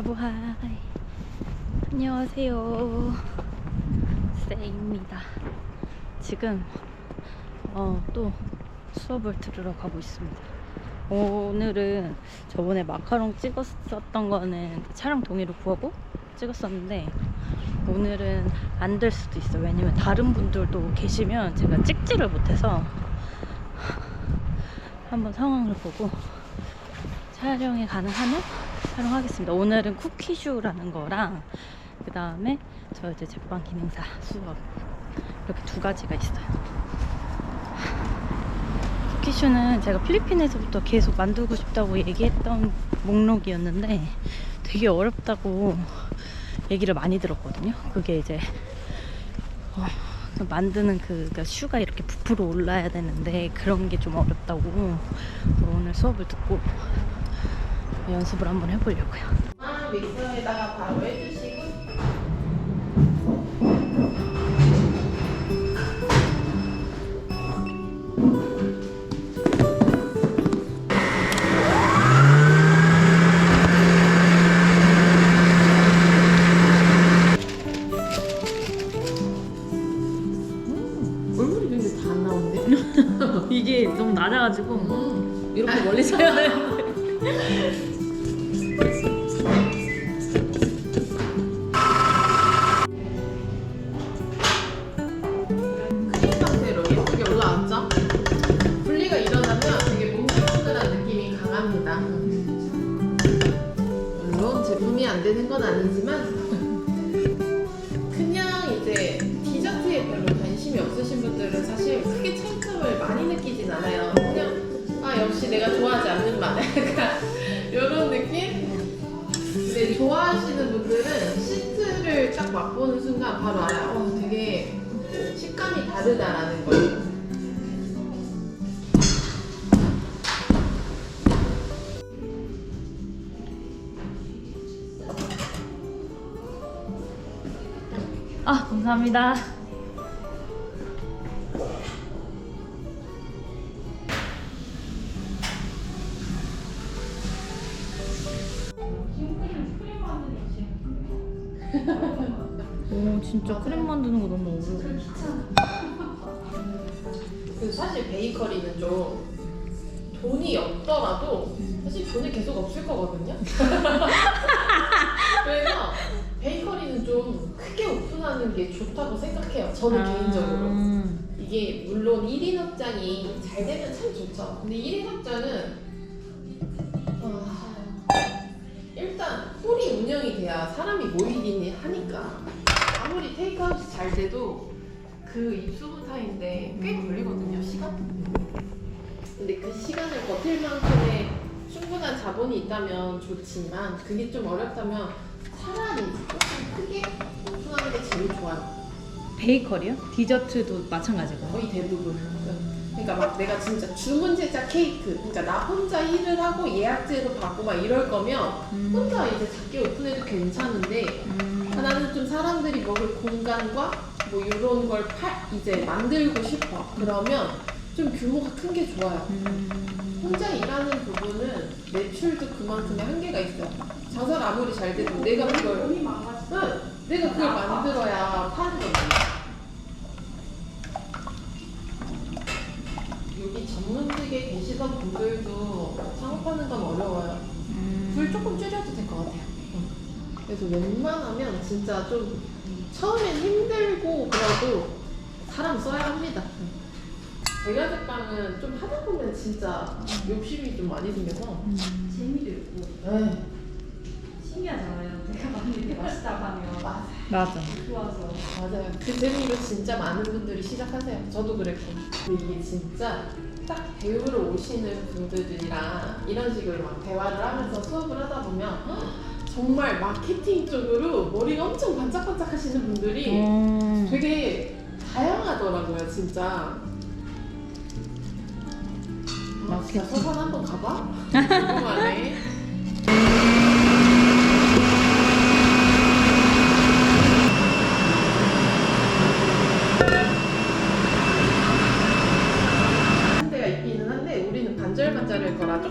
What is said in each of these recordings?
아부하이. 안녕하세요. 세이입니다. 지금 어, 또 수업을 들으러 가고 있습니다. 오늘은 저번에 마카롱 찍었었던 거는 촬영 동의를 구하고 찍었었는데 오늘은 안 될 수도 있어요. 왜냐면 다른 분들도 계시면 제가 찍지를 못해서 한번 상황을 보고 촬영이 가능하면 촬영하겠습니다. 오늘은 쿠키슈라는 거랑 그 다음에 저 이제 제빵 기능사 수업 이렇게 두 가지가 있어요. 쿠키슈는 제가 필리핀에서부터 계속 만들고 싶다고 얘기했던 목록이었는데 되게 어렵다고 얘기를 많이 들었거든요. 그게 이제 어, 그 만드는 그 그러니까 슈가 이렇게 부풀어 올라야 되는데 그런 게 좀 어렵다고 오늘 수업을 듣고 연습을 한번 해보려고요. 아, 믹서에다가 바로 해주시 안 되는 건 아니지만 그냥 이제 디저트에 별로 관심이 없으신 분들은 사실 크게 차이점을 많이 느끼진 않아요. 그냥 아 역시 내가 좋아하지 않는 맛 약간 이런 느낌? 근데 좋아하시는 분들은 시트를 딱 맛보는 순간 바로 알아요. 어, 되게 식감이 다르다라는 걸. 감사합니다. 오 진짜 크림 만드는 거 너무 어려워. 그 사실 베이커리는 좀 돈이 없더라도 사실 돈이 계속 없을 거거든요. 그래서 베이커리는 좀 크게 하는 게 좋다고 생각해요. 저는 개인적으로. 음. 이게 물론 1인 확장이 잘 되면 참 좋죠. 근데 1인 확장은 아, 일단 홀이 운영이 돼야 사람이 모이긴 하니까 아무리 테이크아웃이 잘 돼도 그 입소문 타임인데 꽤 걸리거든요 시간. 근데 그 시간을 버틸 만큼의 충분한 자본이 있다면 좋지만 그게 좀 어렵다면 차라리 조금 크게 하는 게 제일 좋아요. 베이커리요? 디저트도 마찬가지고. 거의 대부분. 그러니까 막 내가 진짜 주문 제작 케이크, 그러니까 나 혼자 일을 하고 예약제도 받고 막 이럴 거면 혼자 이제 작게 오픈해도 괜찮은데 음. 아, 나는 좀 사람들이 먹을 공간과 뭐 이런 걸 팔, 이제 만들고 싶어. 그러면 좀 규모가 큰 게 좋아요. 음. 혼자 일하는 부분은 매출도 그만큼의 한계가 있어요. 장사가 아무리 잘 돼도 내가 그걸 응, 내가 그걸 만들어야 파는 거지. 여기 전문직에 계시던 분들도 창업하는 건 어려워요. 음. 불 조금 줄여도 될 것 같아요. 응. 그래서 웬만하면 진짜 좀 처음엔 힘들고 그래도 사람 써야 합니다. 응. 제가 제빵은 좀 하다 보면 진짜 욕심이 좀 많이 생겨서 재미도 있고 네. 신기하잖아요. 만든 게 맛있다고 하면 맞아요. 맞아. 좋아서 맞아요. 그 재미로 진짜 많은 분들이 시작하세요. 저도 그랬고. 근데 이게 진짜 딱 배우러 오시는 분들이랑 이런 식으로 막 대화를 하면서 수업을 하다 보면 헉, 정말 마케팅 쪽으로 머리가 엄청 반짝반짝 하시는 분들이 음. 되게 다양하더라고요, 진짜. 아, 진짜 서산 한번 가봐? 궁금하네.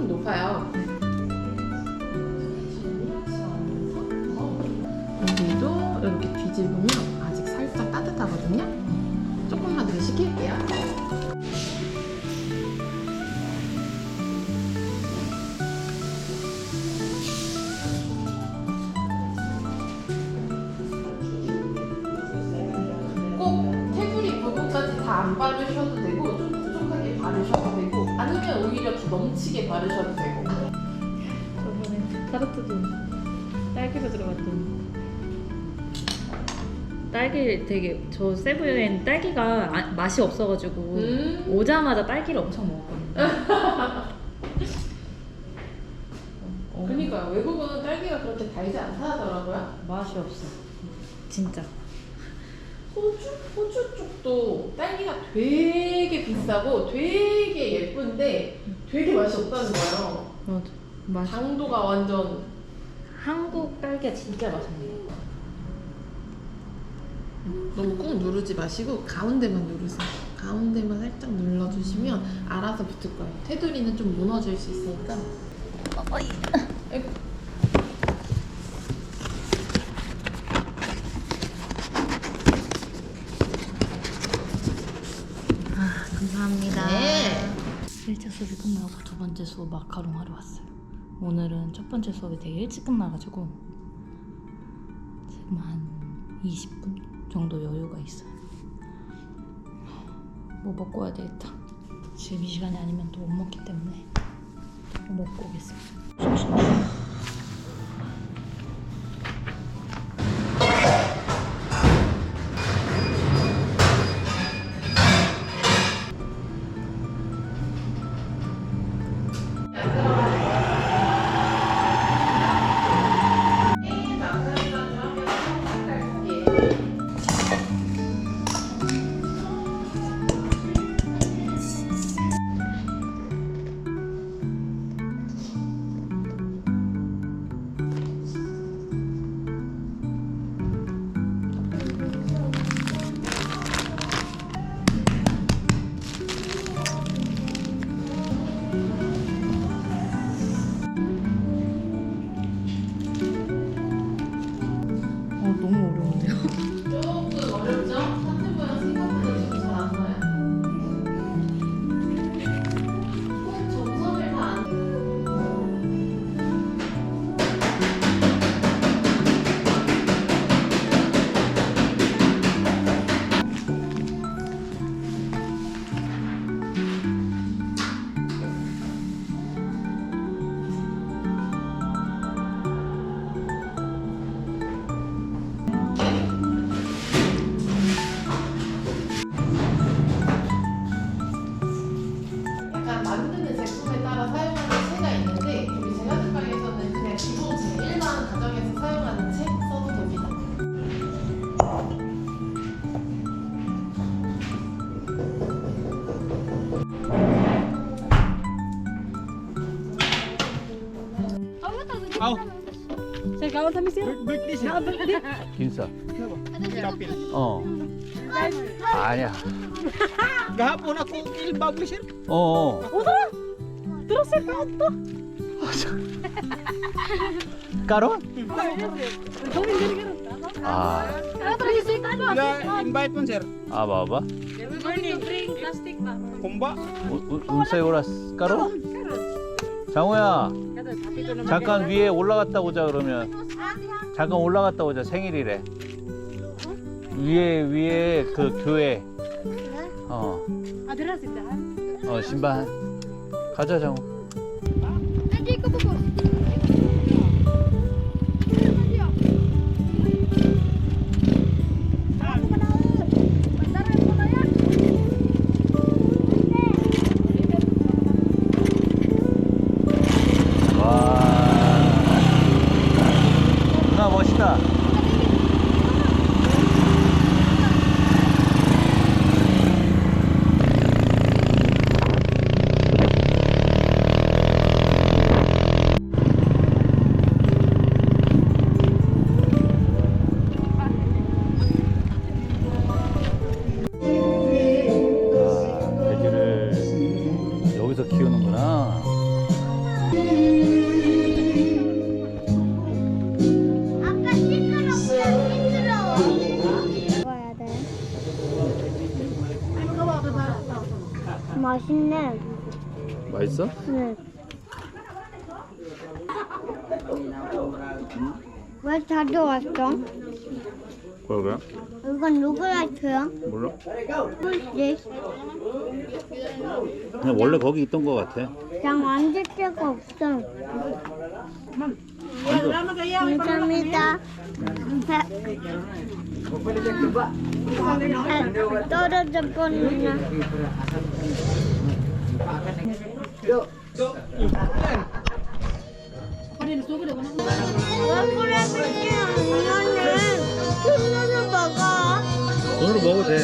조금 높아요. 여기도 이렇게 뒤집으면 아직 살짝 따뜻하거든요. 조금만 더 식힐게요. 꼭 테두리 부분까지 다 안 바르셔도 넘치게 바르셔도 되고 저번에 타르트도 딸기가 들어갔던 딸기 되게 저 세부엔 딸기가 아- 맛이 없어가지고 음. 오자마자 딸기를 엄청 먹었거든요. 어, 그러니까 외국은 딸기가 그렇게 달지 않다 하더라고요. 맛이 없어. 진짜. 호주? 호주 쪽도 딸기가 되게 비싸고 되게 예쁜데 되게 맛이 없다는 거예요. 맞아. 맛. 당도가 완전 한국 딸기가 진짜 맛있네. 너무 꾹 누르지 마시고 가운데만 누르세요. 가운데만 살짝 눌러주시면 알아서 붙을 거예요. 테두리는 좀 무너질 수 있으니까. 아이고. 감사합니다. 네. 1차 수업이 끝나고 두 번째 수업 마카롱 하러 왔어요. 오늘은 첫 번째 수업이 되게 일찍 끝나가지고 지금 한 20분 정도 여유가 있어요. 뭐 먹고 와야 되겠다. 지금 이 시간이 아니면 또 못 먹기 때문에 뭐 먹고 오겠습니다. Kinsa? Oo. Aya. Gahapon ako ilbab ni sir. Oo. 들었을 것 같다. Karon? Ah, Ga-invite mo sir. ah baba. Kumba. 우- 우- 운세 오라스. karon? 장호야, 잠깐 위에 올라갔다 오자 그러면. 잠깐 올라갔다 오자 생일이래. 위에 위에 그 교회. 어. 어 신발. 가자 장호. 와. 맛있네. 맛있어? 네. 왜 자주 왔어? 그러게 이건 누구한테요? 몰라 혹시 그냥 원래 거기 있던 거 같아 그냥 앉을 데가 없어. 감사합니다. 떨어져 버리나. 그래, 손으로 먹어. 손으로 먹어도 돼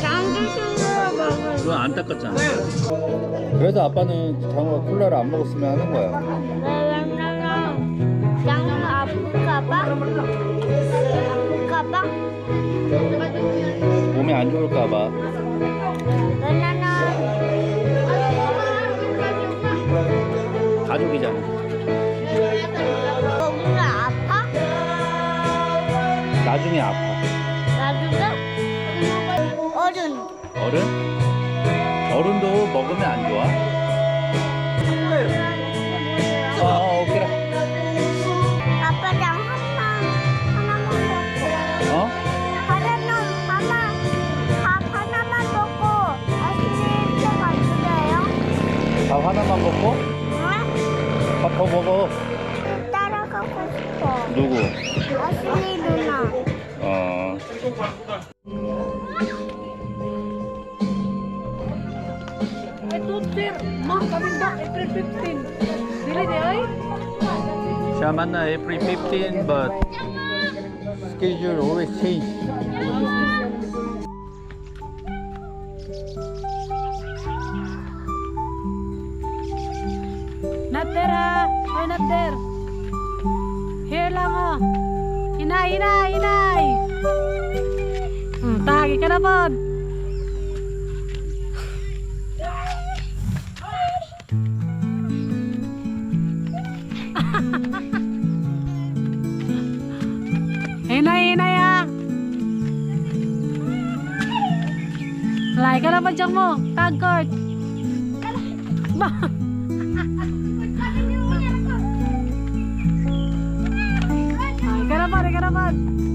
장도 손으로 먹어. 그건 안 닦았잖아 그래서 아빠는 장어가 콜라를 안 먹었으면 하는 거야 왜냐면 장은 아플까봐? 아플까봐? 몸에 안 좋을까 봐 왜냐면 가족이잖아 거기가 아파? 나중에 아파 나중에? 어른 어른? 어른도 먹으면 안 좋아? 어, 어 오케이 아빠랑 하나 하나만 먹고 어? 하나만 하나 밥 하나만 먹고 아시리 좀 가주세요 밥 하나만 먹고 더 먹어 따라가고 싶어 누구? 아시리 누나 어 siya man na April 15 but schedule always change under. Here lang oh. Hinay, hinay, hinay. Hmm, tagi ka na pod. hinay, hinay ah. Lay ka na pod dyan mo. Tag court. Ba? 妈